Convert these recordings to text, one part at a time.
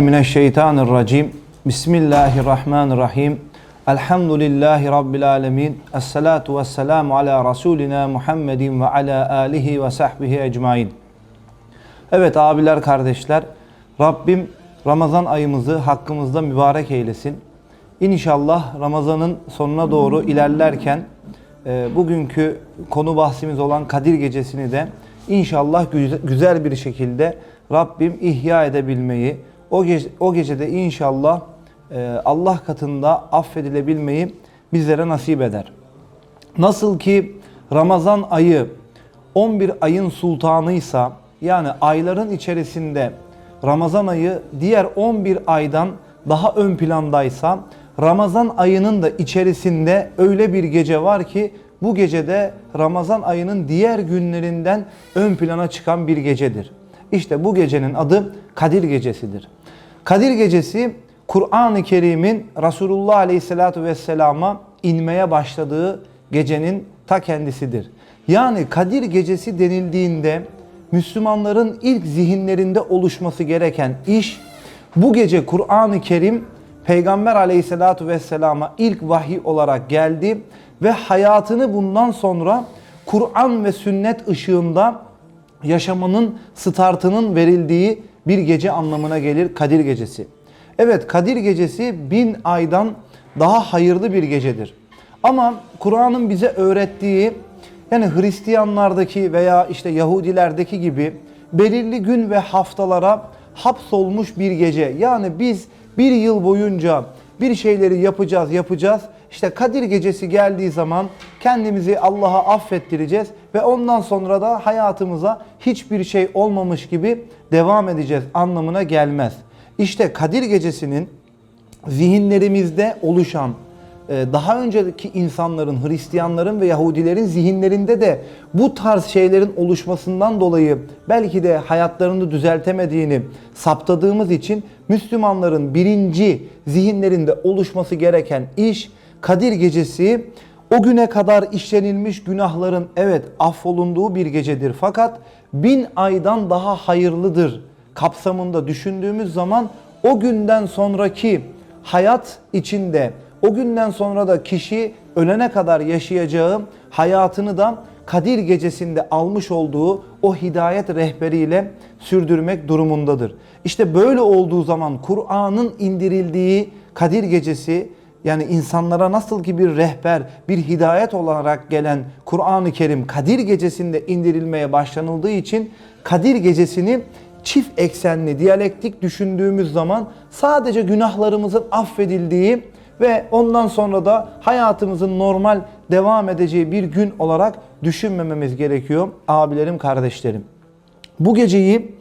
Mineşşeytanirracim. Bismillahirrahmanirrahim. Elhamdülillahi Rabbil alemin. Esselatu vesselamu ala Resulina Muhammedin ve ala alihi ve sahbihi ecmain. Evet abiler kardeşler. Rabbim Ramazan ayımızı hakkımızda mübarek eylesin. İnşallah Ramazan'ın sonuna doğru ilerlerken e, bugünkü konu bahsimiz olan Kadir Gecesi'ni de inşallah güze- güzel bir şekilde Rabbim ihya edebilmeyi, o, gece, o gecede inşallah e, Allah katında affedilebilmeyi bizlere nasip eder. Nasıl ki Ramazan ayı 11 ayın sultanıysa yani ayların içerisinde Ramazan ayı diğer 11 aydan daha ön plandaysa Ramazan ayının da içerisinde öyle bir gece var ki bu gecede Ramazan ayının diğer günlerinden ön plana çıkan bir gecedir. İşte bu gecenin adı Kadir Gecesidir. Kadir Gecesi Kur'an-ı Kerim'in Resulullah Aleyhisselatü Vesselam'a inmeye başladığı gecenin ta kendisidir. Yani Kadir Gecesi denildiğinde Müslümanların ilk zihinlerinde oluşması gereken iş bu gece Kur'an-ı Kerim Peygamber Aleyhisselatü Vesselam'a ilk vahiy olarak geldi ve hayatını bundan sonra Kur'an ve sünnet ışığında yaşamanın startının verildiği bir gece anlamına gelir Kadir Gecesi. Evet Kadir Gecesi bin aydan daha hayırlı bir gecedir. Ama Kur'an'ın bize öğrettiği yani Hristiyanlardaki veya işte Yahudilerdeki gibi belirli gün ve haftalara hapsolmuş bir gece. Yani biz bir yıl boyunca bir şeyleri yapacağız, yapacağız. İşte Kadir Gecesi geldiği zaman kendimizi Allah'a affettireceğiz ve ondan sonra da hayatımıza hiçbir şey olmamış gibi devam edeceğiz anlamına gelmez. İşte Kadir Gecesi'nin zihinlerimizde oluşan daha önceki insanların, Hristiyanların ve Yahudilerin zihinlerinde de bu tarz şeylerin oluşmasından dolayı belki de hayatlarını düzeltemediğini saptadığımız için Müslümanların birinci zihinlerinde oluşması gereken iş Kadir Gecesi o güne kadar işlenilmiş günahların evet affolunduğu bir gecedir. Fakat bin aydan daha hayırlıdır kapsamında düşündüğümüz zaman o günden sonraki hayat içinde o günden sonra da kişi ölene kadar yaşayacağı hayatını da Kadir gecesinde almış olduğu o hidayet rehberiyle sürdürmek durumundadır. İşte böyle olduğu zaman Kur'an'ın indirildiği Kadir gecesi yani insanlara nasıl ki bir rehber, bir hidayet olarak gelen Kur'an-ı Kerim Kadir gecesinde indirilmeye başlanıldığı için Kadir gecesini çift eksenli, diyalektik düşündüğümüz zaman sadece günahlarımızın affedildiği ve ondan sonra da hayatımızın normal devam edeceği bir gün olarak düşünmememiz gerekiyor abilerim, kardeşlerim. Bu geceyi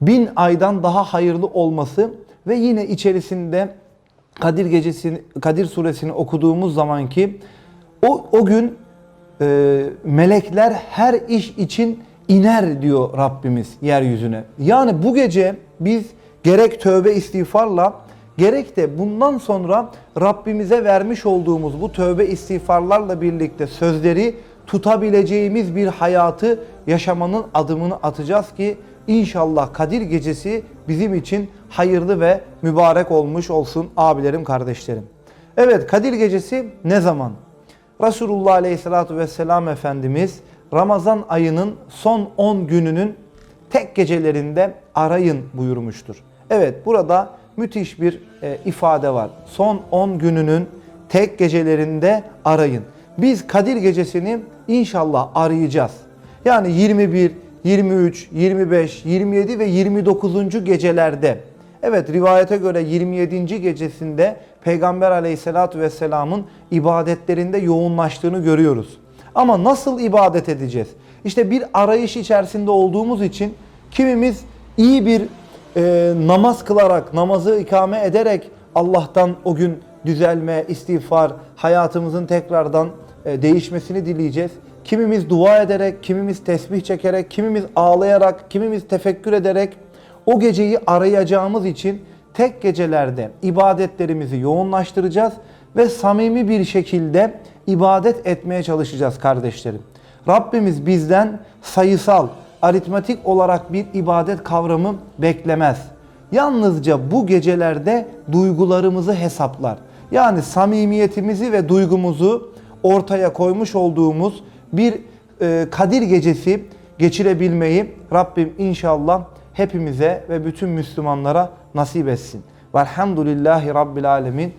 bin aydan daha hayırlı olması ve yine içerisinde Kadir gecesini, Kadir suresini okuduğumuz zaman ki o, o gün e, melekler her iş için iner diyor Rabbimiz yeryüzüne. Yani bu gece biz gerek tövbe istiğfarla gerek de bundan sonra Rabbimize vermiş olduğumuz bu tövbe istiğfarlarla birlikte sözleri tutabileceğimiz bir hayatı yaşamanın adımını atacağız ki inşallah Kadir gecesi bizim için hayırlı ve mübarek olmuş olsun abilerim kardeşlerim. Evet Kadir gecesi ne zaman? Resulullah Aleyhisselatü Vesselam Efendimiz Ramazan ayının son 10 gününün tek gecelerinde arayın buyurmuştur. Evet burada müthiş bir e, ifade var. Son 10 gününün tek gecelerinde arayın. Biz Kadir gecesini inşallah arayacağız. Yani 21, 23, 25, 27 ve 29. gecelerde Evet rivayete göre 27. gecesinde Peygamber aleyhissalatü vesselamın ibadetlerinde yoğunlaştığını görüyoruz. Ama nasıl ibadet edeceğiz? İşte bir arayış içerisinde olduğumuz için kimimiz iyi bir e, namaz kılarak, namazı ikame ederek Allah'tan o gün düzelme, istiğfar, hayatımızın tekrardan e, değişmesini dileyeceğiz. Kimimiz dua ederek, kimimiz tesbih çekerek, kimimiz ağlayarak, kimimiz tefekkür ederek o geceyi arayacağımız için tek gecelerde ibadetlerimizi yoğunlaştıracağız ve samimi bir şekilde ibadet etmeye çalışacağız kardeşlerim. Rabbimiz bizden sayısal, aritmetik olarak bir ibadet kavramı beklemez. yalnızca bu gecelerde duygularımızı hesaplar. Yani samimiyetimizi ve duygumuzu ortaya koymuş olduğumuz bir e, Kadir gecesi geçirebilmeyi Rabbim inşallah hepimize ve bütün Müslümanlara nasip etsin. Velhamdülillahi Rabbil Alemin.